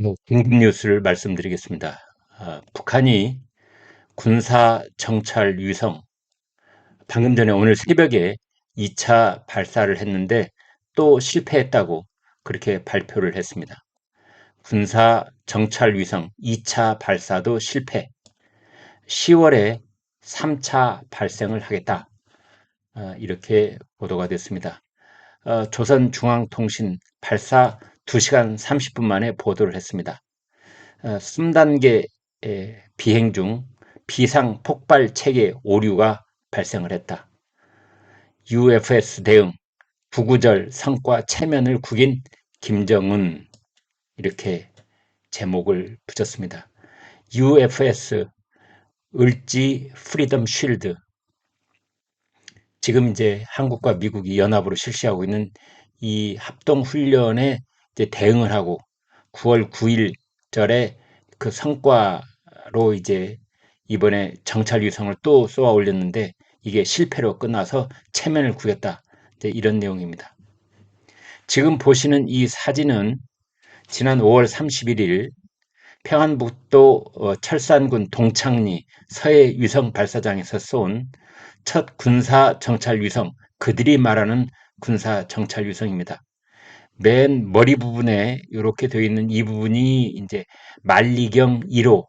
뭐 긴급 뉴스를 말씀드리겠습니다. 아, 북한이 군사 정찰 위성 방금 전에 오늘 새벽에 2차 발사를 했는데 또 실패했다고 그렇게 발표를 했습니다. 군사 정찰 위성 2차 발사도 실패. 10월에 3차 발생을 하겠다. 아, 이렇게 보도가 됐습니다. 어, 조선중앙통신 발사 2시간 30분 만에 보도를 했습니다. 3단계 어, 비행 중 비상 폭발 체계 오류가 발생을 했다. UFS 대응 부구절 성과 체면을 구긴 김정은 이렇게 제목을 붙였습니다. UFS 을지 프리덤 쉴드 지금 이제 한국과 미국이 연합으로 실시하고 있는 이 합동 훈련에 이제 대응을 하고 9월 9일 절에 그 성과로 이제 이번에 정찰 위성을 또 쏘아 올렸는데 이게 실패로 끝나서 체면을 구겼다. 이런 내용입니다. 지금 보시는 이 사진은 지난 5월 31일 평안북도 어, 철산군 동창리 서해 위성 발사장에서 쏜 첫 군사 정찰 위성, 그들이 말하는 군사 정찰 위성입니다. 맨 머리 부분에 이렇게 되어 있는 이 부분이 이제 만리경 1호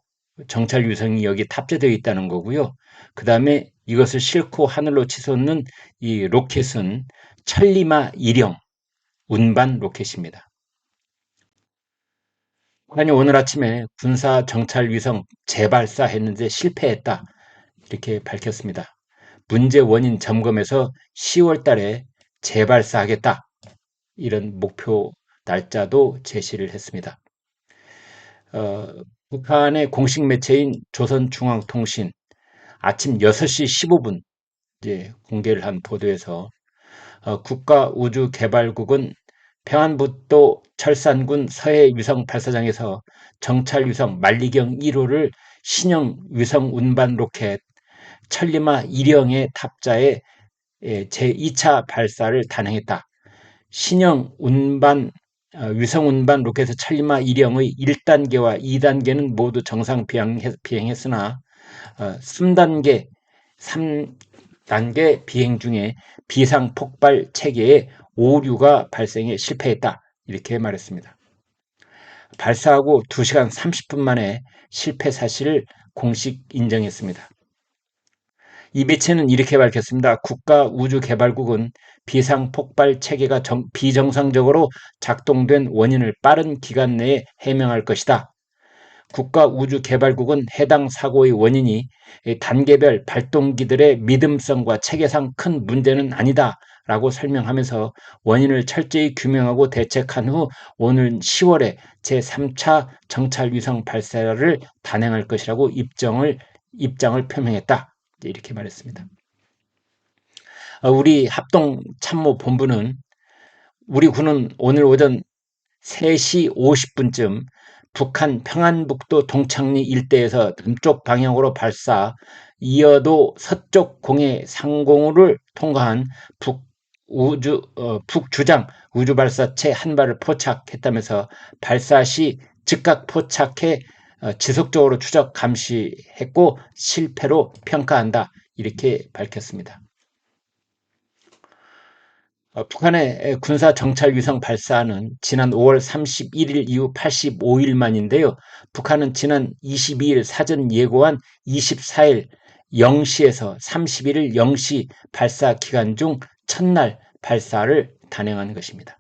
정찰 위성이 여기 탑재되어 있다는 거고요. 그 다음에 이것을 싣고 하늘로 치솟는 이 로켓은 천리마 1형 운반 로켓입니다. 북한이 오늘 아침에 군사 정찰 위성 재발사 했는데 실패했다. 이렇게 밝혔습니다. 문제 원인 점검에서 10월 달에 재발사하겠다. 이런 목표 날짜도 제시를 했습니다. 어, 북한의 공식 매체인 조선중앙통신 아침 6시 15분 이제 공개를 한 보도에서 어, 국가우주개발국은 평안북도 철산군 서해 위성 발사장에서 정찰 위성 만리경 1호를 신형 위성 운반 로켓 천리마 1형의 탑자에 예, 제2차 발사를 단행했다. 신형 운반 어, 위성 운반 로켓의 천리마 1형의 1단계와 2단계는 모두 정상 비행했 으나 3단계, 어, 3단계 비행 중에 비상 폭발 체계에 오류가 발생해 실패했다. 이렇게 말했습니다. 발사하고 2시간 30분 만에 실패 사실을 공식 인정했습니다. 이 매체는 이렇게 밝혔습니다. 국가우주개발국은 비상 폭발 체계가 정, 비정상적으로 작동된 원인을 빠른 기간 내에 해명할 것이다. 국가우주개발국은 해당 사고의 원인이 단계별 발동기들의 믿음성과 체계상 큰 문제는 아니다. 라고 설명하면서 원인을 철저히 규명하고 대책한 후 오늘 10월에 제3차 정찰 위성 발사를 단행할 것이라고 입장을, 입장을 표명했다. 이렇게 말했습니다. 어, 우리 합동 참모 본부는 우리 군은 오늘 오전 3시 50분쯤 북한 평안북도 동창리 일대에서 남쪽 방향으로 발사, 이어도 서쪽 공해 상공을 통과한 북 우주 어, 북주장 우주 발사체 한 발을 포착했다면서 발사 시 즉각 포착해 어, 지속적으로 추적 감시했고 실패로 평가한다 이렇게 밝혔습니다. 어, 북한의 군사 정찰 위성 발사는 지난 5월 31일 이후 85일 만인데요. 북한은 지난 22일 사전 예고한 24일 0시에서 31일 0시 발사 기간 중 첫날 발사를 단행한 것입니다.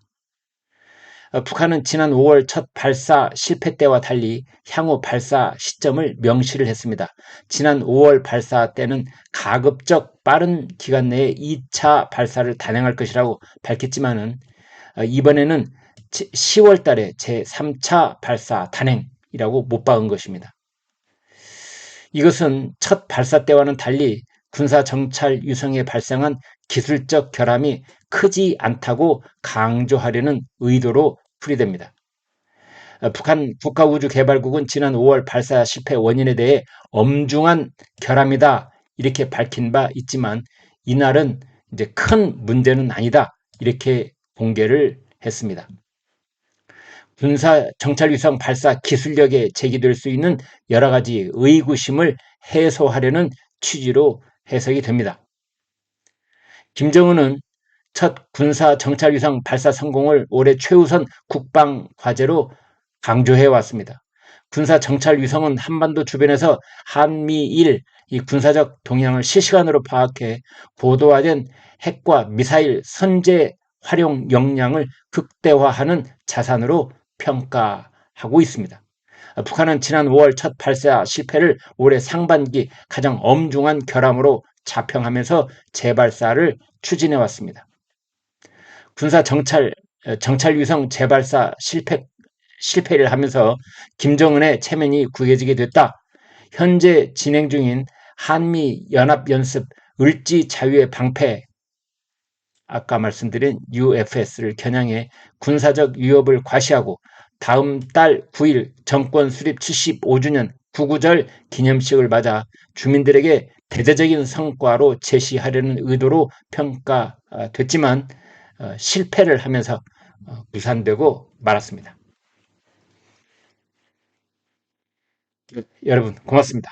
어, 북한은 지난 5월 첫 발사 실패 때와 달리 향후 발사 시점을 명시를 했습니다. 지난 5월 발사 때는 가급적 빠른 기간 내에 2차 발사를 단행할 것이라고 밝혔지만은 어, 이번에는 10월 달에 제3차 발사 단행이라고 못 박은 것입니다. 이것은 첫 발사 때와는 달리 군사 정찰 유성에 발생한 기술적 결함이 크지 않다고 강조하려는 의도로 풀이됩니다. 어, 북한 국가우주개발국은 지난 5월 발사 실패 원인에 대해 엄중한 결함이다 이렇게 밝힌 바 있지만 이날은 이제 큰 문제는 아니다 이렇게 공개를 했습니다. 군사 정찰위성 발사 기술력에 제기될 수 있는 여러 가지 의구심을 해소하려는 취지로 해석이 됩니다. 김정은은 첫 군사 정찰위성 발사 성공을 올해 최우선 국방 과제로 강조해 왔습니다. 군사 정찰 위성은 한반도 주변에서 한미일 이 군사적 동향을 실시간으로 파악해 고도화된 핵과 미사일 선제 활용 역량을 극대화하는 자산으로 평가하고 있습니다. 북한은 지난 5월 첫 발사 실패를 올해 상반기 가장 엄중한 결함으로 자평하면서 재발사를 추진해 왔습니다. 군사 정찰 정찰 위성 재발사 실패 실패를 하면서 김정은의 체면이 구겨지게 됐다. 현재 진행 중인 한미 연합 연습 을지 자유의 방패 아까 말씀드린 UFS를 겨냥해 군사적 위협을 과시하고 다음 달 9일 정권 수립 75주년 구구절 기념식을 맞아 주민들에게 대대적인 성과로 제시하려는 의도로 평가됐지만 어, 실패를 하면서 어, 무산되고 말았습니다. 여러분 고맙습니다.